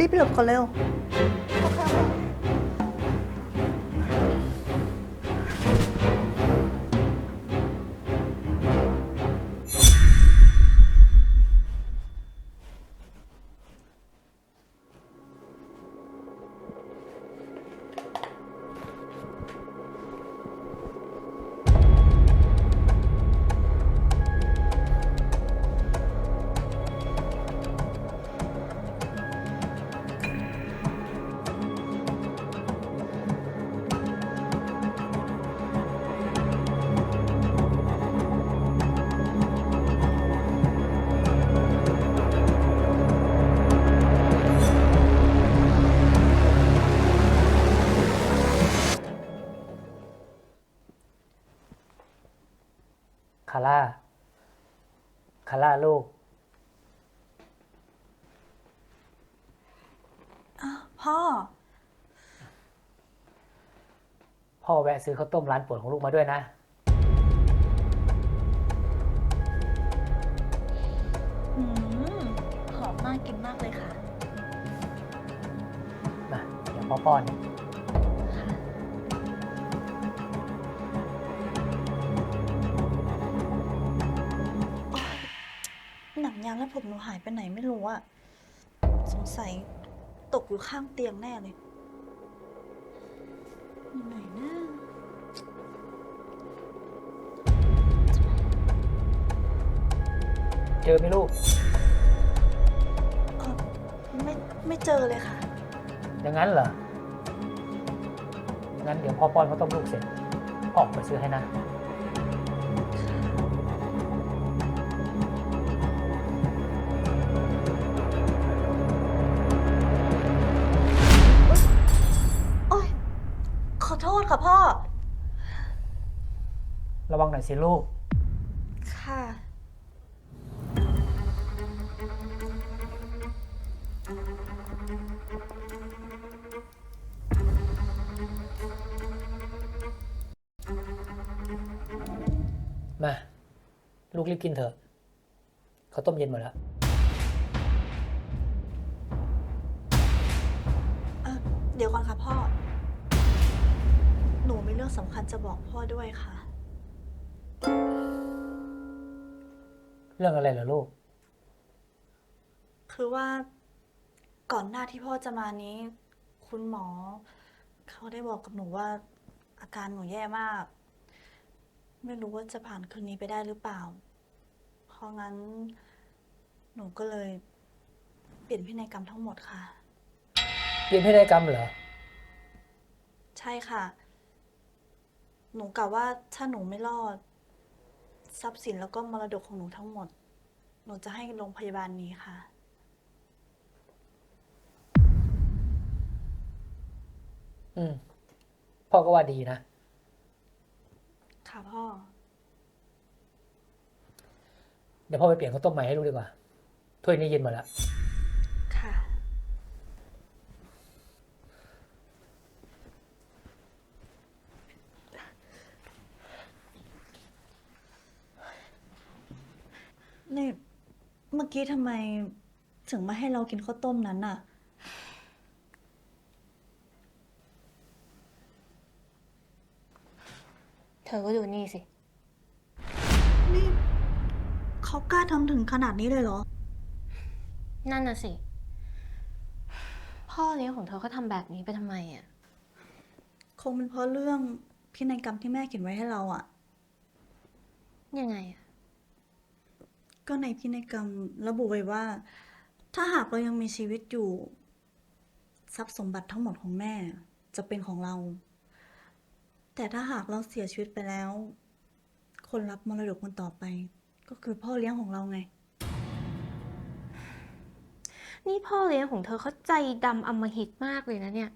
รีบไปหลบก่อนเร็วาร่าคาร่าลูก อ้าวพ่อ พ่อแวะซื้อข้าวต้มร้านโปรดของลูกมาด้วยนะ อืม หอมน่ากินมากเลยค่ะ มา เดี๋ยวพ่อป้อนหนังยางและผมหนูหายไปไหนไม่รู้อะสงสัยตกอยู่ข้างเตียงแน่เลยอยู่ไหนนะเจอไหมลูก เออไม่ไม่เจอเลยค่ะ อย่างนั้นเหรอ งั้นเดี๋ยวพ่อป้อนข้าวต้มลูกเสร็จ ออกไปซื้อให้นะ ระวังหน่อยสิลูก ค่ะ มา ลูกรีบกินเถอะข้าวต้มเย็นหมดแล้ว เออเดี๋ยวก่อนค่ะพ่อ หนูมีเรื่องสำคัญจะบอกพ่อด้วยค่ะ เรื่องอะไรเหรอลูก คือว่าก่อนหน้าที่พ่อจะมานี้ คุณหมอ เขาได้บอกกับหนูว่า อาการหนูแย่มาก ไม่รู้ว่าจะผ่านคืนนี้ไปได้หรือเปล่า เพราะงั้น หนูก็เลยเปลี่ยนพินัยกรรมทั้งหมดค่ะเรียนพินัยกรรมเหรอ ใช่ค่ะ หนูกะว่าถ้าหนูไม่รอด ทรัพย์สินแล้วก็มรดกของหนูทั้งหมด หนูจะให้โรงพยาบาลนี้ค่ะ อืม พ่อก็ว่าดีนะ ค่ะพ่อ เดี๋ยวพ่อไปเปลี่ยนข้าวต้มใหม่ให้ลูกดีกว่า ถ้วยนี้เย็นหมดแล้ว ค่ะ นี่ เมื่อกี้ทำไมถึงมาให้เรากินข้าวต้มนั้นน่ะ เธอก็ดูนี่สิ นี่เขากล้าทำถึงขนาดนี้เลยเหรอ นั่นน่ะสิ พ่อเลี้ยงของเธอเขาทำแบบนี้ไปทำไมอะ คงเป็นเพราะเรื่องพินัยกรรมที่แม่เขียนไว้ให้เราอะยังไงอะ ก็ในพินัยกรรมระบุไว้ว่า ถ้าหากเรายังมีชีวิตอยู่ ทรัพย์สมบัติทั้งหมดของแม่จะเป็นของเรา แต่ถ้าหากเราเสียชีวิตไปแล้ว คนรับมรดกคนต่อไป ก็คือพ่อเลี้ยงของเราไง นี่พ่อเลี้ยงของเธอเขาใจดำอำมหิตมากเลยนะเนี่ย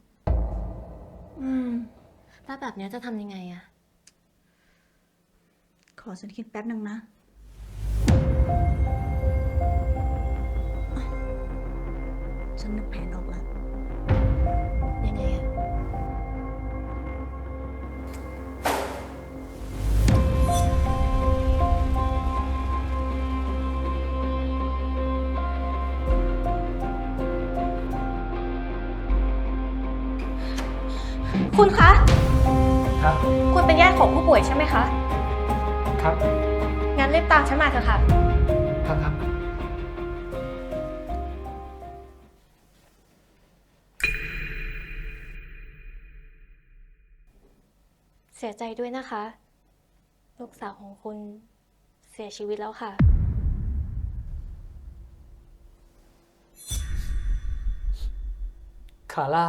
อืมแล้วแบบเนี้ยจะทำยังไงอะขอฉันคิดแป๊บหนึ่งนะ ฉันนึกแผนออกแล้ว ยังไงอะคุณคะ ครับ คุณเป็นญาติของผู้ป่วยใช่ไหมคะ ครับ งั้นเรียบตามฉันมาเถอะค่ะ สียใจด้วยนะคะ ลูกสาวของคุณเสียชีวิตแล้วค่ะ คาร่า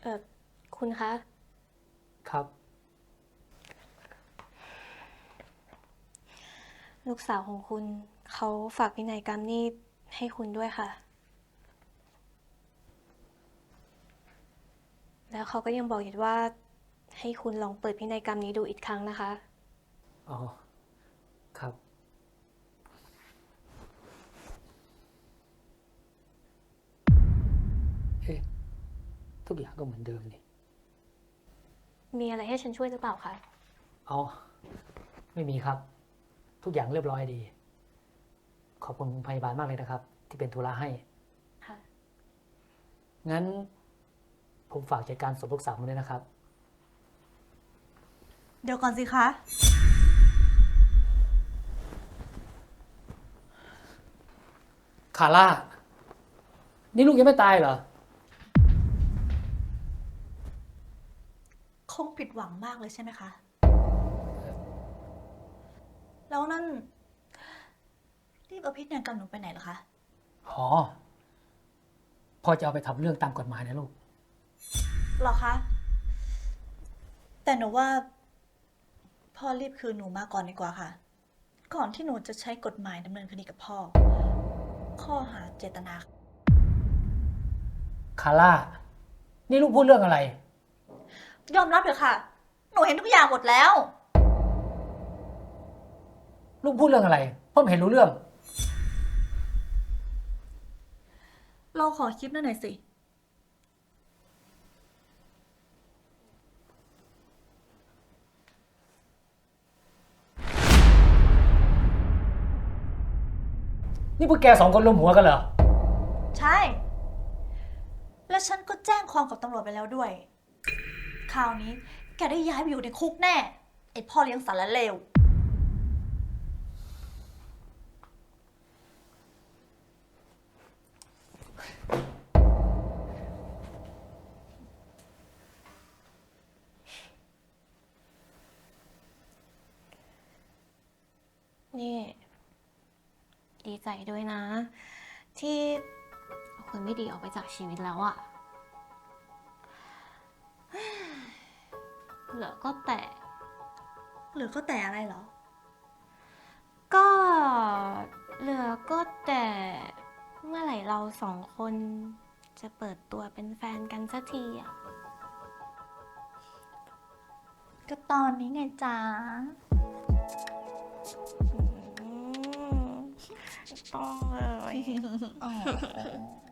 เออคุณคะ ครับ ลูกสาวของคุณเขาฝากพินัยกรรมนี่ให้คุณด้วยค่ะ แล้วเขาก็ยังบอกอีกว่า ให้คุณลองเปิดพินัยกรรมนี้ดูอีกครั้งนะคะ อ๋อ ครับ เอ๊ะ ทุกอย่างก็เหมือนเดิมนี่มีอะไรให้ฉันช่วยหรือเปล่าคะอ๋อ ไม่มีครับ ทุกอย่างเรียบร้อยดี ขอบคุณพยาบาลมากเลยนะครับ ที่เป็นธุระให้ ค่ะ งั้น ผมฝากจัดการศพลูกสาวผมด้วยนะครับ เดี๋ยวก่อนสิคะ คาร่า นี่ลูกยังไม่ตายเหรอ คงผิดหวังมากเลยใช่ไหมคะ แล้วนั่น รีบเอาพิษนัยกรรมหนูไปไหนเหรอคะ อ๋อพอจะเอาไปทำเรื่องตามกฎหมายนะลูก หรอคะ แต่หนูว่า พ่อรีบคืนหนูมาก่อนดีกว่าค่ะ ก่อนที่หนูจะใช้กฎหมายดำเนินคดีกับพ่อ ข้อหาเจตนา คาร่า นี่ลูกพูดเรื่องอะไร ยอมรับเถอะค่ะ หนูเห็นทุกอย่างหมดแล้ว ลูกพูดเรื่องอะไรพ่อไม่เห็นรู้เรื่อง เราขอคลิปนั่นหน่อยสิ นี่พวกแกสองคนรวมหัวกันเหรอ ใช่ และฉันก็แจ้งความกับตำรวจไปแล้วด้วย คราวนี้แกได้ย้ายไปอยู่ในคุกแน่ ไอพ่อเลี้ยงสารเลว ดีใจด้วยนะ ที่เอาคนไม่ดีออกไปจากชีวิตแล้วอะเหลือก็แต่ หรือก็แต่อะไรเหรอ ก็เหลือก็แต่เมื่อไหร่เราสองคนจะเปิดตัวเป็นแฟนกันสักทีอะก็ตอนนี้ไงจ๊ะ 哦，哦。